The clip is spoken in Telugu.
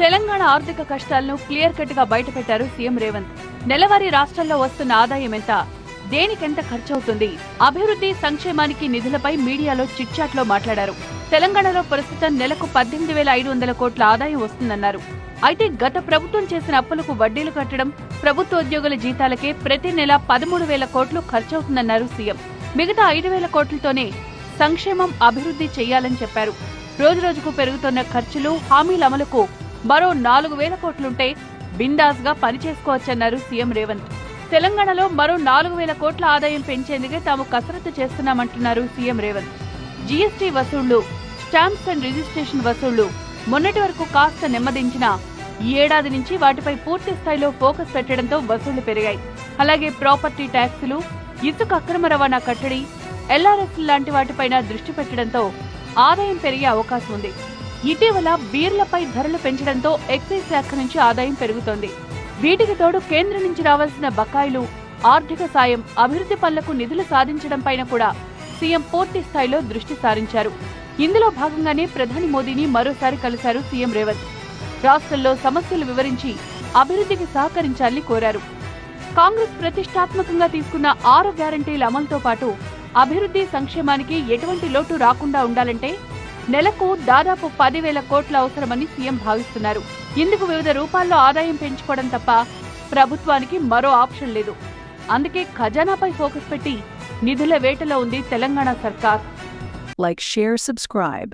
తెలంగాణ ఆర్థిక కష్టాలను క్లియర్ కట్గా బయటపెట్టారు సీఎం రేవంత్. నెలవారీ రాష్ట్రంలో వస్తున్న ఆదాయం ఎంత? దేనికెంత ఖర్చవుతుంది? అభివృద్ధి సంక్షేమానికి నిధులపై మీడియాలో చిట్చాట్లో మాట్లాడారు. తెలంగాణలో ప్రస్తుతం నెలకు పద్దెనిమిది వేల ఐదు వందల కోట్ల ఆదాయం వస్తుందన్నారు. అయితే గత ప్రభుత్వం చేసిన అప్పులకు వడ్డీలు కట్టడం ప్రభుత్వ ఉద్యోగుల జీతాలకే ప్రతి నెల పదమూడు వేల కోట్లు ఖర్చవుతుందన్నారు సీఎం. మిగతా ఐదు వేల కోట్లతోనే సంక్షేమం అభివృద్ధి చేయాలని చెప్పారు. రోజురోజుకు పెరుగుతున్న ఖర్చులు హామీల అమలుకు మరో నాలుగు వేల కోట్లుంటే బిందాస్గా పనిచేసుకోవచ్చన్నారు సీఎం రేవంత్. తెలంగాణలో మరో నాలుగు వేల కోట్ల ఆదాయం పెంచేందుకే తాము కసరత్తు చేస్తున్నామంటున్నారు సీఎం రేవంత్. జీఎస్టీ వసూళ్ళు స్టాంప్స్ అండ్ రిజిస్ట్రేషన్ వసూళ్ళు మొన్నటి వరకు కాస్త నెమ్మదించినా ఈ ఏడాది నుంచి వాటిపై పూర్తి స్థాయిలో ఫోకస్ పెట్టడంతో వసూళ్ళు పెరిగాయి. అలాగే ప్రాపర్టీ ట్యాక్సులు ఇసుక అక్రమ రవాణా కట్టడి ఎల్ఆర్ఎస్ లాంటి వాటిపైన దృష్టి పెట్టడంతో ఆదాయం పెరిగే అవకాశం ఉంది. ఇటీవల బీర్లపై ధరలు పెంచడంతో ఎక్సైజ్ శాఖ నుంచి ఆదాయం పెరుగుతోంది. వీటికి తోడు కేంద్రం నుంచి రావాల్సిన బకాయిలు ఆర్థిక సాయం అభివృద్ధి పనులకు నిధులు సాధించడం పైన కూడా సీఎం పూర్తి స్థాయిలో దృష్టి సారించారు. ఇందులో భాగంగానే ప్రధాని మోదీని మరోసారి కలిశారు సీఎం రేవంత్. రాష్ట్రంలో సమస్యలు వివరించి అభివృద్ధికి సహకరించాలని కోరారు. కాంగ్రెస్ ప్రతిష్టాత్మకంగా తీసుకున్న ఆరు గ్యారంటీల అమలుతో పాటు అభివృద్ధి సంక్షేమానికి ఎటువంటి లోటు రాకుండా ఉండాలంటే నెలకు దాదాపు పదివేల కోట్ల అవసరమని సీఎం భావిస్తున్నారు. ఇందుకు వివిధ రూపాల్లో ఆదాయం పెంచుకోవడం తప్ప ప్రభుత్వానికి మరో ఆప్షన్ లేదు. అందుకే ఖజానాపై ఫోకస్ పెట్టి నిధుల వేటలో ఉంది తెలంగాణ సర్కార్. Like share subscribe